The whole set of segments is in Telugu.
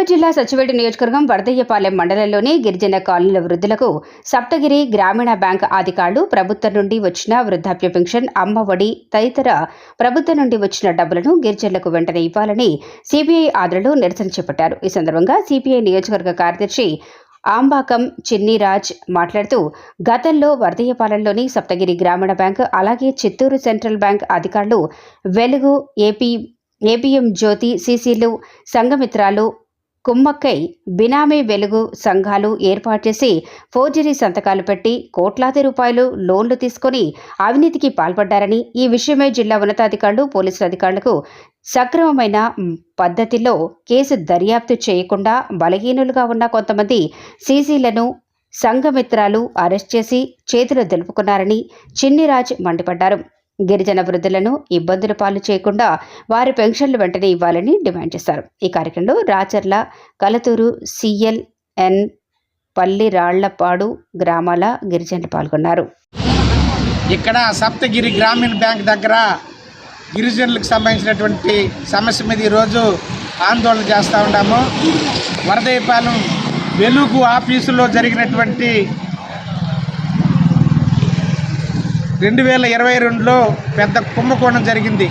కడప జిల్లా సచివేటి నియోజకవర్గం వరదయ్యపాలెం మండలంలోని గిరిజన కాలనీల వృద్ధులకు సప్తగిరి గ్రామీణ బ్యాంక్ అధికారులు ప్రభుత్వం నుండి వచ్చిన వృద్ధాప్య పెన్షన్ అమ్మ ఒడి తదితర ప్రభుత్వం నుండి వచ్చిన డబ్బులను గిరిజనులకు వెంటనే ఇవ్వాలని సిపిఐ ఆదరణలు నిరసన చేపట్టారు. ఈ సందర్భంగా సిపిఐ నియోజకవర్గ కార్యదర్శి ఆంబాకం చిన్నిరాజ్ మాట్లాడుతూ గతంలో వర్ధయ్యపాలెంలోని సప్తగిరి గ్రామీణ బ్యాంక్ అలాగే చిత్తూరు సెంట్రల్ బ్యాంక్ అధికారులు వెలుగు ఏపీ ఏపీఎం జ్యోతి సీసీలు సంఘమిత్రాలు కుమ్మక్కై బినామీ వెలుగు సంఘాలు ఏర్పాటు చేసి ఫోర్జరీ సంతకాలు పెట్టి కోట్లాది రూపాయలు లోన్లు తీసుకొని అవినీతికి పాల్పడ్డారని ఈ విషయమై జిల్లా ఉన్నతాధికారులు పోలీసుల అధికారులకు సక్రమమైన పద్ధతిలో కేసు దర్యాప్తు చేయకుండా బలహీనులుగా ఉన్న కొంతమంది సీసీలను సంఘమిత్రాలు అరెస్ట్ చేసి చేతులు దులుపుకున్నారని చిన్నిరాజ్ మండిపడ్డారు. గిరిజన వృద్ధులను ఇబ్బందుల పాలు చేయకుండా వారి పెన్షన్లు వెంటనే ఇవ్వాలని డిమాండ్ చేశారు. ఈ కార్యక్రమంలో రాచర్ల కలతూరు సిఎల్ఎన్ పల్లి రాళ్ళపాడు గ్రామాల గిరిజనులు పాల్గొన్నారు. ఇక్కడ సప్తగిరి గ్రామీణ బ్యాంక్ దగ్గర గిరిజనులకు సంబంధించినటువంటి సమస్య మీద ఈరోజు ఆందోళన చేస్తూ ఉన్నాము. వరదయపాలెం వెలుగు ఆఫీసులో జరిగినటువంటి రెండు వేల ఇరవై రెండులో పెద్ద కుంభకోణం జరిగింది.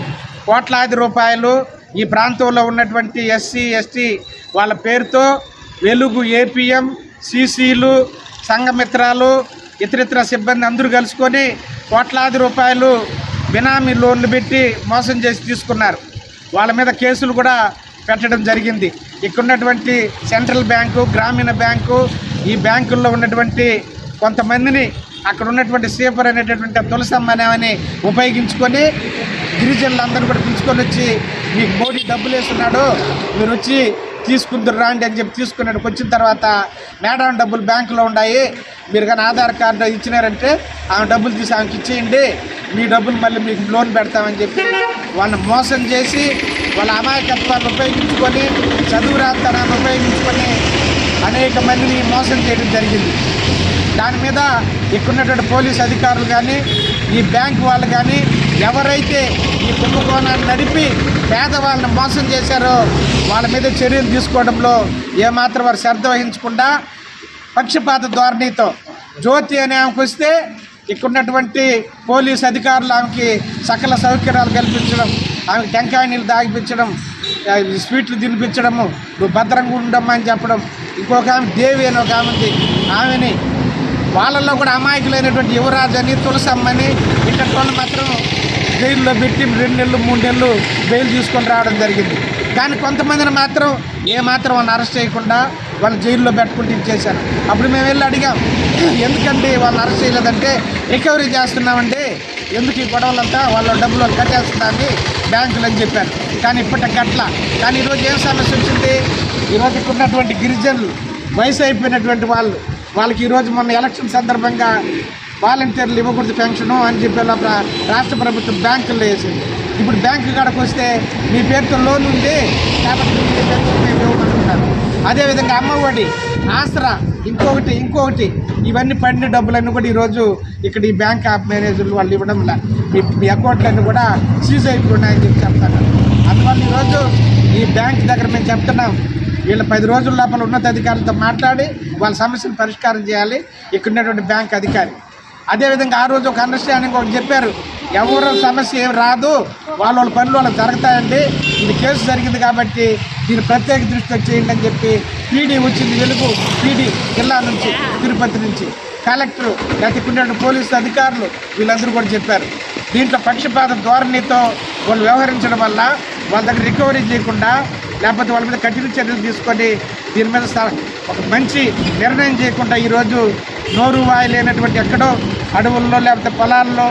కోట్లాది రూపాయలు ఈ ప్రాంతంలో ఉన్నటువంటి ఎస్సీ ఎస్టీ వాళ్ళ పేరుతో వెలుగు ఏపీఎం సీసీలు సంఘమిత్రాలు ఇతరితర సిబ్బంది అందరూ కలుసుకొని కోట్లాది రూపాయలు బినామీ లోన్లు పెట్టి మోసం చేసి తీసుకున్నారు. వాళ్ళ మీద కేసులు కూడా పెట్టడం జరిగింది. ఇక్కడ ఉన్నటువంటి సెంట్రల్ బ్యాంకు గ్రామీణ బ్యాంకు ఈ బ్యాంకుల్లో ఉన్నటువంటి కొంతమందిని అక్కడ ఉన్నటువంటి సేపర్ అనేటటువంటి తులసమ్మ ఉపయోగించుకొని గిరిజనులందరూ కూడా పిలుచుకొని వచ్చి మీకు మోడీ డబ్బులు వేస్తున్నాడు మీరు వచ్చి తీసుకుందరు రాండి అని చెప్పి తీసుకున్నాడు. వచ్చిన తర్వాత మేడం డబ్బులు బ్యాంకులో ఉన్నాయి మీరు కానీ ఆధార్ కార్డు ఇచ్చినారంటే ఆమె డబ్బులు తీసి ఆమెకి ఇచ్చేయండి మీ డబ్బులు మళ్ళీ మీకు లోన్ పెడతామని చెప్పి వాళ్ళని మోసం చేసి వాళ్ళ అమాయకత్వాన్ని ఉపయోగించుకొని చదువు రాతనాన్ని ఉపయోగించుకొని అనేక మందిని మోసం చేయడం జరిగింది. దాని మీద ఇక్కడున్నటువంటి పోలీస్ అధికారులు కానీ ఈ బ్యాంక్ వాళ్ళు కానీ ఎవరైతే ఈ కుంభకోణాన్ని నడిపి పేదవాళ్ళని మోసం చేశారో వాళ్ళ మీద చర్యలు తీసుకోవడంలో ఏమాత్రం వారు శ్రద్ధ వహించకుండా పక్షపాత ధోరణితో జ్యోతి అని ఆమెకు వస్తే ఇక్కడున్నటువంటి పోలీస్ అధికారులు ఆమెకి సకల సౌకర్యాలు కల్పించడం ఆమెకి టెంకాయ నీళ్ళు తాగిపించడం స్వీట్లు తినిపించడము నువ్వు భద్రంగా ఉండమ్మా అని చెప్పడం. ఇంకొక ఆమె దేవి అని ఒక ఆమె ఉంది. ఆమెని వాళ్ళల్లో కూడా అమాయకులైనటువంటి యువరాజని అని తులసమ్మని ఇక్కడి వాళ్ళు మాత్రం జైల్లో పెట్టి రెండు నెలలు మూడు నెలలు బెయిల్ తీసుకొని రావడం జరిగింది. కానీ కొంతమందిని మాత్రం ఏమాత్రం వాళ్ళని అరెస్ట్ చేయకుండా వాళ్ళు జైల్లో పెట్టుకుంటూ ఇచ్చేశారు అప్పుడు మేము వెళ్ళి అడిగాం ఎందుకంటే వాళ్ళని అరెస్ట్ చేయలేదంటే రికవరీ చేస్తున్నామండి ఎందుకు ఈ గొడవలంతా వాళ్ళ డబ్బులు వాళ్ళు కట్టేస్తున్నారని బ్యాంకులు అని చెప్పారు. కానీ ఇప్పటికి గట్ల కానీ ఈరోజు ఏం సమస్య వచ్చింది? ఈరోజుకున్నటువంటి గిరిజనులు వయసు అయిపోయినటువంటి వాళ్ళు వాళ్ళకి ఈరోజు మొన్న ఎలక్షన్ సందర్భంగా వాలంటీర్లు ఇవ్వకూడదు పెన్షను అని చెప్పి రాష్ట్ర ప్రభుత్వం బ్యాంకుల్లో వేసింది. ఇప్పుడు బ్యాంకు కాడకు వస్తే మీ పేరుతో లోన్ ఉంది కాబట్టి పెన్షన్ మేము ఇవ్వమంటున్నారు అదేవిధంగా అమ్మఒడి ఆసరా ఇంకొకటి ఇంకొకటి ఇవన్నీ పడిన డబ్బులన్నీ కూడా ఈరోజు ఇక్కడ ఈ బ్యాంక్ యాప్ మేనేజర్లు వాళ్ళు ఇవ్వడం మీ మీ అకౌంట్లన్నీ కూడా సీజ్ అయిపోయినాయని చెప్పి చెప్తాను అందువల్ల ఈరోజు ఈ బ్యాంక్ దగ్గర మేము చెప్తున్నాం వీళ్ళ పది రోజుల లోపల ఉన్నతాధికారులతో మాట్లాడి వాళ్ళ సమస్యను పరిష్కారం చేయాలి. ఇక్కడ ఉన్నటువంటి బ్యాంక్ అధికారి. అదేవిధంగా ఆ రోజు ఒక అండర్స్టాండింగ్ ఒకటి చెప్పారు. ఎవరు సమస్య ఏం రాదు. వాళ్ళ వాళ్ళ పనులు వాళ్ళకి జరుగుతాయండి. ఇది కేసు జరిగింది కాబట్టి దీన్ని ప్రత్యేక దృష్టి చేయండి అని చెప్పి పీడీ వచ్చింది వెలుగు. పీడీ జిల్లా నుంచి తిరుపతి నుంచి. కలెక్టర్ లేకపోతే పోలీసు అధికారులు వీళ్ళందరూ కూడా చెప్పారు. దీంట్లో పక్షపాత ధోరణితో వాళ్ళు వ్యవహరించడం వల్ల వాళ్ళ దగ్గర రికవరీ చేయకుండా లేకపోతే వాళ్ళ మీద కఠిన చర్యలు తీసుకొని దీని మీద ఒక మంచి నిర్ణయం చేయకుండా ఈరోజు నోరు వాయి లేనటువంటి ఎక్కడో అడవుల్లో లేకపోతే పొలాల్లో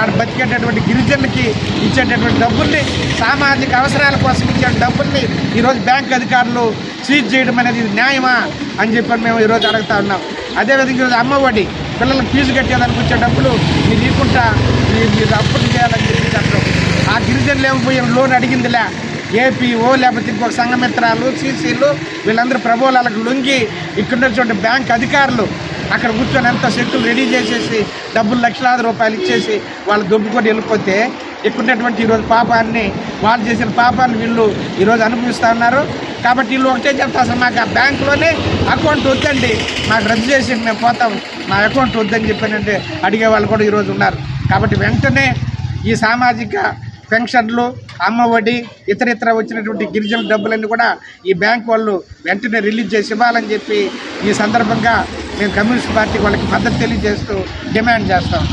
ఆడ బతికేటటువంటి గిరిజనులకి ఇచ్చేటటువంటి డబ్బుల్ని సామాజిక అవసరాల కోసం ఇచ్చే డబ్బుల్ని ఈరోజు బ్యాంక్ అధికారులు సీజ్ చేయడం అనేది ఇది న్యాయమా అని చెప్పి మేము ఈరోజు అడుగుతా ఉన్నాం. అదేవిధంగా ఈరోజు అమ్మఒడి పిల్లలకు ఫీజు కట్టేదానికి వచ్చే డబ్బులు మీరు ఇవ్వకుండా మీరు అప్పులు చేయాలని చెప్పి చెప్పడం. ఆ గిరిజనులు ఏమైపోయి లోన్ అడిగిందిలే ఏపీఓ లేకపోతే ఇంకొక సంఘమిత్రాలు సీసీలు వీళ్ళందరూ ప్రభువులకు లొంగి ఇక్కడ ఉన్నటువంటి బ్యాంక్ అధికారులు అక్కడ కూర్చొని ఎంత చెక్కులు రెడీ చేసేసి డబ్బులు లక్షలాది రూపాయలు ఇచ్చేసి వాళ్ళు దొబ్బుకొని వెళ్ళిపోతే ఇక్కడున్నటువంటి ఈరోజు పాపాన్ని వాళ్ళు చేసిన పాపాన్ని వీళ్ళు ఈరోజు అనుభవిస్తూ ఉన్నారు. కాబట్టి వీళ్ళు ఒకటే చెప్తా అసలు మాకు ఆ బ్యాంకులోనే అకౌంట్ వద్దండి. మాకు రద్దు చేసి మేము పోతాం. మా అకౌంట్ వద్దని చెప్పానంటే అడిగే వాళ్ళు కూడా ఈరోజు ఉన్నారు. కాబట్టి వెంటనే ఈ సామాజిక పెన్షన్లు అమ్మఒడి ఇతర ఇతర వచ్చినటువంటి గిరిజన డబ్బులన్నీ కూడా ఈ బ్యాంక్ వాళ్ళు వెంటనే రిలీజ్ చేసి ఇవ్వాలని చెప్పి ఈ సందర్భంగా మేము కమ్యూనిస్ట్ పార్టీ వాళ్ళకి మద్దతు తెలియజేస్తూ డిమాండ్ చేస్తాం